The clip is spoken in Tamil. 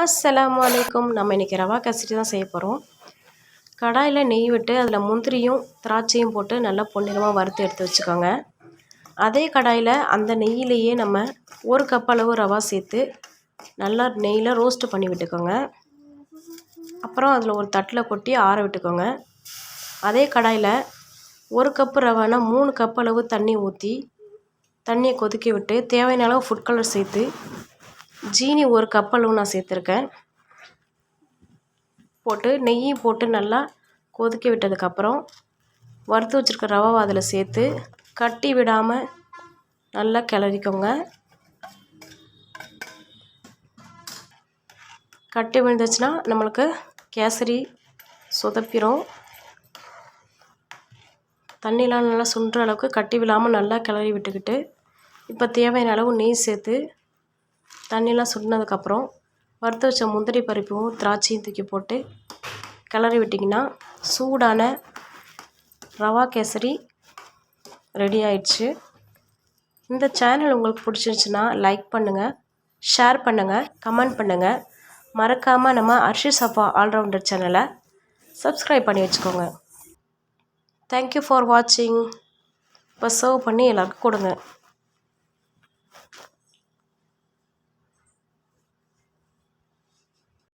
அஸ்லாம் வலைக்கும் நம்ம இன்றைக்கி ரவா கசடி தான் செய்ய போகிறோம் கடாயில் நெய் விட்டு அதில் முந்திரியும் திராட்சையும் போட்டு நல்லா பொன்னிறமாக வறுத்து எடுத்து வச்சுக்கோங்க. அதே கடாயில் அந்த நெய்யிலேயே நம்ம ஒரு கப் அளவு ரவா சேர்த்து நல்லா நெய்யில் ரோஸ்ட்டு பண்ணி விட்டுக்கோங்க. அப்புறம் அதில் ஒரு தட்டில் கொட்டி ஆற விட்டுக்கோங்க. அதே கடாயில் ஒரு கப்பு ரவானா மூணு கப் அளவு தண்ணி ஊற்றி தண்ணியை கொதிக்க விட்டு தேவையான அளவு ஃபுட் கலர் சேர்த்து ஜீனி ஒரு கப் அளவு நான் சேர்த்துருக்கேன். போட்டு நெய்யும் போட்டு நல்லா கொதிக்க விட்டதுக்கப்புறம் வறுத்து வச்சுருக்க ரவாவை அதில் சேர்த்து கட்டி விடாமல் நல்லா கிளறிக்கோங்க. கட்டி விழுந்துச்சுன்னா நம்மளுக்கு கேசரி சொதப்பிடும் தண்ணிலாம் நல்லா சுண்டுற அளவுக்கு கட்டி விழாமல் நல்லா கிளறி விட்டுக்கிட்டு இப்போ தேவையான அளவு நெய் சேர்த்து தண்ணிலாம் சுண்டினதுக்கப்புறம் வறுத்து வச்ச முந்திரி பருப்பும் திராட்சையும் தூக்கி போட்டு கிளறி விட்டிங்கன்னா சூடான ரவா கேசரி ரெடி ஆயிடுச்சு. இந்த சேனல் உங்களுக்கு பிடிச்சிருச்சுன்னா லைக் பண்ணுங்கள் ஷேர் பண்ணுங்கள் கமெண்ட் பண்ணுங்கள் மறக்காமல் நம்ம அர்ஷி சஃபா ஆல்ரவுண்டர் சேனலை சப்ஸ்கிரைப் பண்ணி வச்சுக்கோங்க. தேங்க்யூ ஃபார் வாட்சிங் இப்போ சர்வ் பண்ணி எல்லாருக்கும் கொடுங்க.